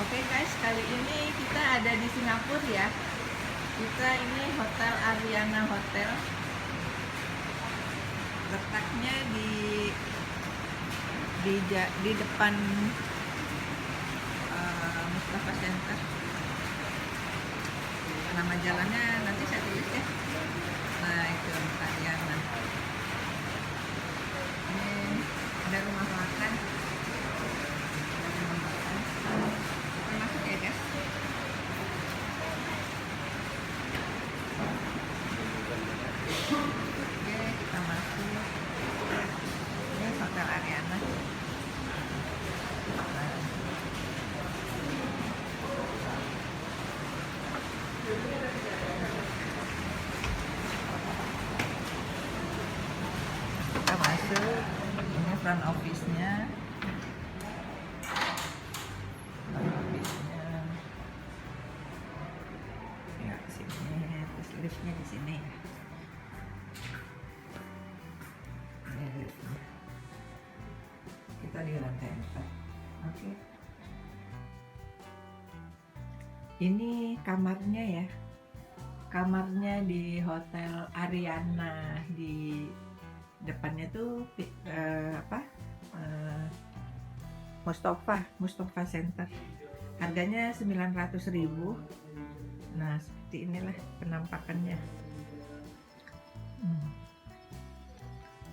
Oke guys, kali ini kita ada di Singapura ya. Kita ini Hotel Ariana Hotel. Letaknya di di di depan eh, Mustafa Center. Nama jalannya nanti saya tulis ya. Nah itu Ariana. Ini ada rumah makan. Ada rumah makan. Kita masuk ya guys. Oke, kita masuk. Ini Hotel Ariana. Nah, kita masuk. Ini front office-nya. Front office-nya. Ya, lift-nya di sini ya. Kita di lantai 4. Oke. Ini kamarnya ya. Kamarnya di Hotel Ariana di depannya tuh eh, apa? Eh, Mustafa, Mustafa Center. Harganya 900.000. Nah, seperti inilah penampakannya. Hmm.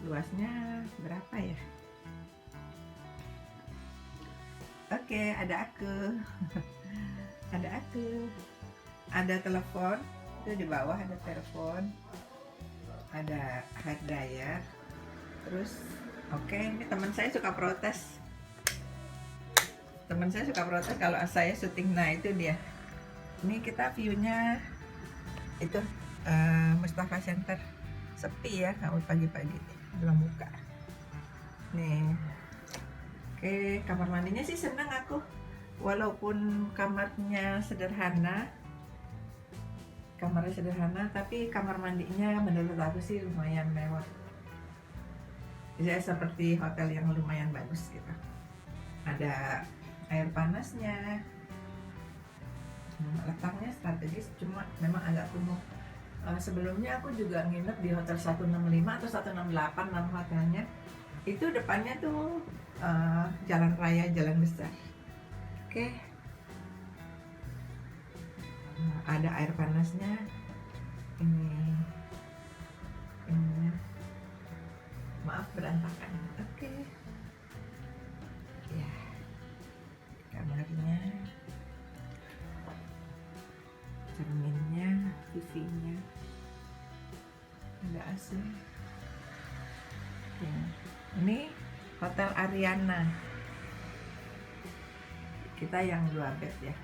Luasnya berapa ya? Oke, ada aku. ada aku. Ada telepon. Itu di bawah ada telepon. Ada hard dryer. Terus, oke, ini teman saya suka protes. Teman saya suka protes kalau saya syuting. Nah, itu dia. Ini kita view-nya itu eh, Mustafa Center. Sepi ya, kalau pagi-pagi belum buka. Nih, Oke, kamar mandinya sih senang aku. Walaupun kamarnya sederhana, kamarnya sederhana, tapi kamar mandinya menurut aku sih lumayan mewah. Ya seperti hotel yang lumayan bagus gitu. Ada air panasnya. Letaknya strategis, cuma memang agak kumuh. Eh, sebelumnya aku juga nginep di hotel 165 atau 168 nama hotelnya. Itu depannya tuh eh, jalan raya, jalan besar. Oke. Nah, ada air panasnya. Ini ini maaf berantakan. Oke. Ya. Kamarnya. TV-nya. Ya. Ini Hotel Ariana. Kita yang dua bed ya.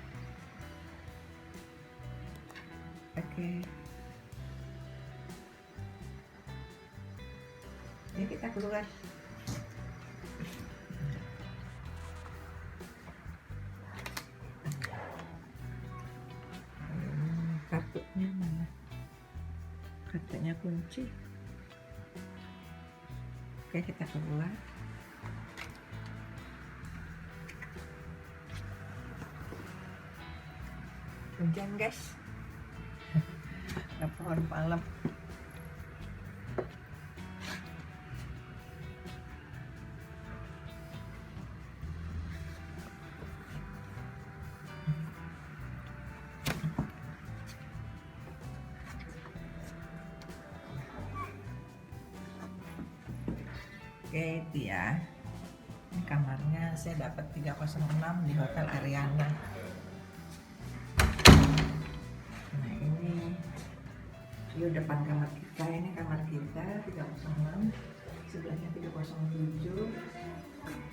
Oke. Ini kita keluar. Kartunya kunci. Oke, kita keluar. hujan guys ada pohon palem itu ya. Ini kamarnya saya dapat 306 di Hotel Ariana. Nah ini. View depan kamar kita, ini kamar kita 306 Sebelahnya 307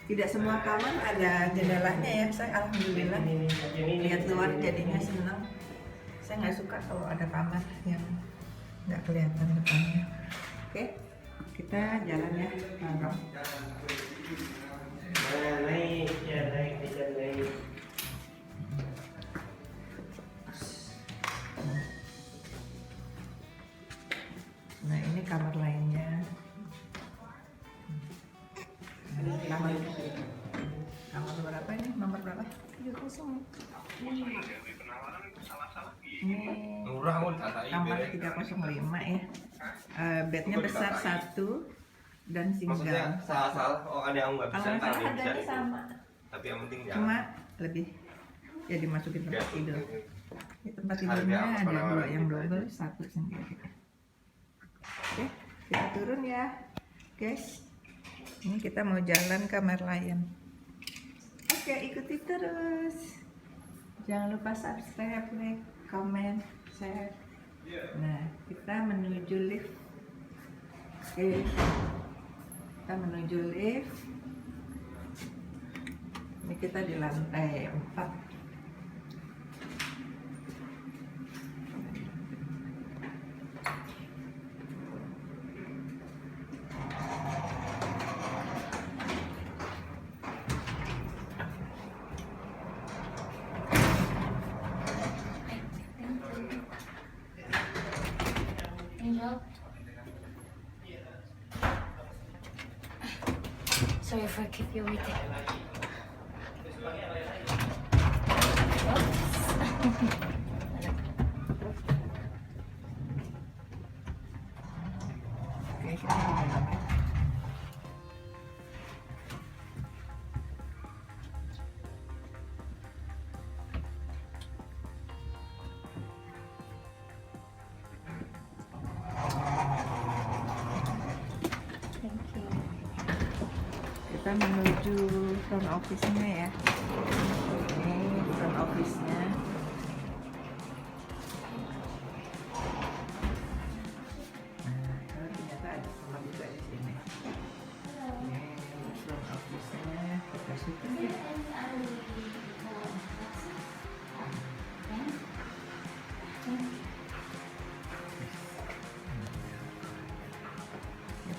Tidak semua kamar ada jendelanya ya, saya alhamdulillah. Lihat luar jadinya senang. Saya nggak suka kalau ada kamar yang nggak kelihatan depannya. Oke, kita jalan ya. Nah, naik, ya naik, bisa naik. Nah ini kamar lainnya Kamar, kamar berapa nih nomor berapa? tiga kosong Ini Murah kamar 305 ya. Eh, bednya besar satu dan Maksudnya single. salah salah oh ada yang nggak bisa ntar dia bisa sama, Tapi yang penting cuma jangan. lebih ya dimasukin tempat Ya. tidur. Ini tempat tidurnya ada dua yang double, satu sendiri. Oke, kita turun ya, guys. Ini kita mau jalan ke Merlion. Oke, ikuti terus. Jangan lupa subscribe, like, comment, share. Nah, kita menuju lift. Oke, kita menuju lift. Ini kita di lantai 4. olmuyor keep you waiting. Kita menuju front office-nya ya. Ini front office-nya. Nah syuting ya.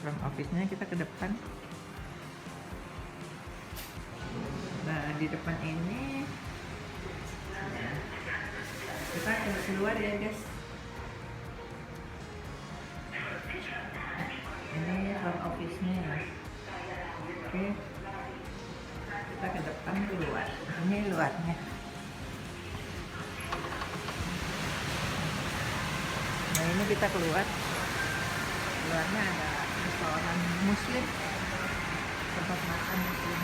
Office-nya kita ke depan di depan ini kita keluar ya, guys. Ini front office-nya ya. Oke. Kita ke depan keluar. Ini luarnya. Nah, ini kita keluar. Luarnya ada restoran muslim. Tempat makan muslim.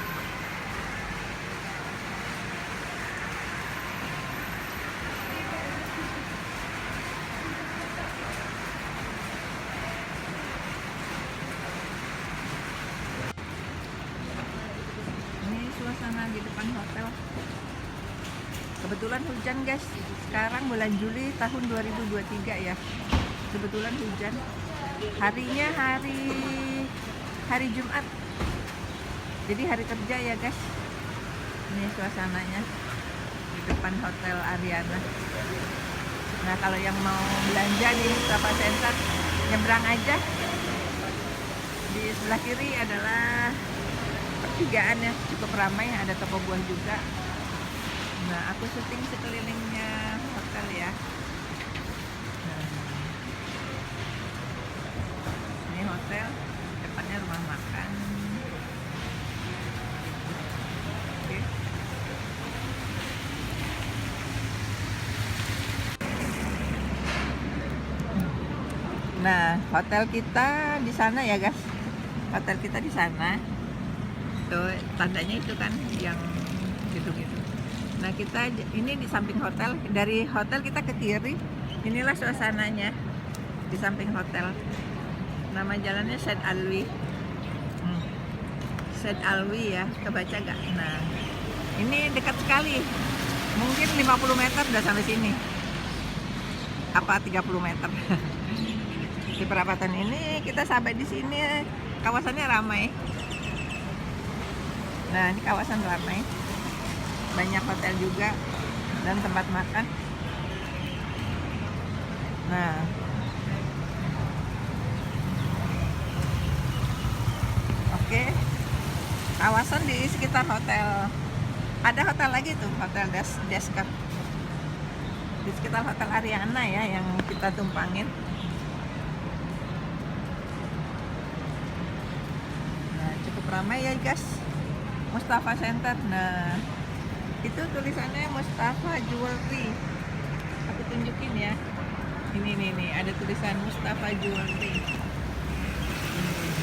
Ini suasana di depan hotel. Kebetulan hujan guys. Sekarang bulan Juli tahun 2023 ya. Kebetulan hujan. Harinya hari hari Jumat. Jadi hari kerja ya guys. Ini suasananya di depan hotel Ariana. Nah kalau yang mau belanja di Mustafa Center nyebrang aja. Di sebelah kiri adalah pertigaan ya cukup ramai ada toko buah juga nah aku syuting sekelilingnya hotel ya Nah, ini hotel depannya rumah makan Oke. Nah, hotel kita di sana ya, guys. Hotel kita di sana tuh tandanya itu kan yang gedung itu nah kita ini di samping hotel. Dari hotel kita ke kiri. Inilah suasananya di samping hotel. Nama jalannya Said Alwi. Hmm. Said Alwi ya kebaca gak nah ini dekat sekali. Mungkin 50 meter udah sampai sini. Apa 30 meter? Di perapatan ini kita sampai di sini. Kawasannya ramai. Nah, ini kawasan ramai. Banyak hotel juga dan tempat makan. Nah. Oke. Kawasan di sekitar hotel. Ada hotel lagi tuh, hotel Des Desker. Di sekitar hotel Ariana ya yang kita tumpangin. Nah, cukup ramai ya, guys. Mustafa Center. Nah, tulisannya Mustafa Jewelry. Aku tunjukin ya. Ini nih nih, ada tulisan Mustafa Jewelry.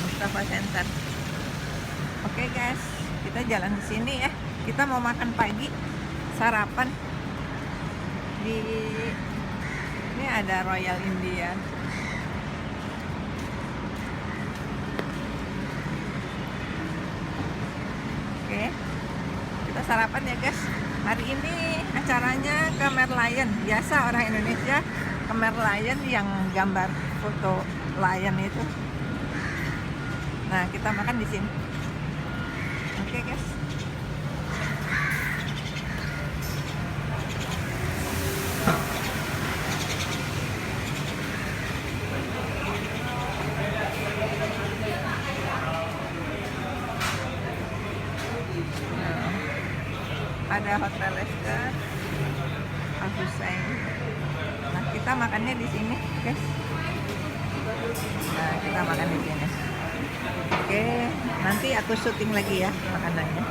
Mustafa Center. Oke guys, kita jalan di sini ya. Kita mau makan pagi, sarapan di ini ada Royal India. Oke, kita sarapan ya guys. Hari ini acaranya ke Merlion. Biasa orang Indonesia ke Merlion yang gambar foto lion itu. Nah, kita makan di sini. Oke guys. Ada hotel Leicester Al nah kita makannya di sini guys. Nah kita makan di sini. Oke nanti aku syuting lagi ya makanannya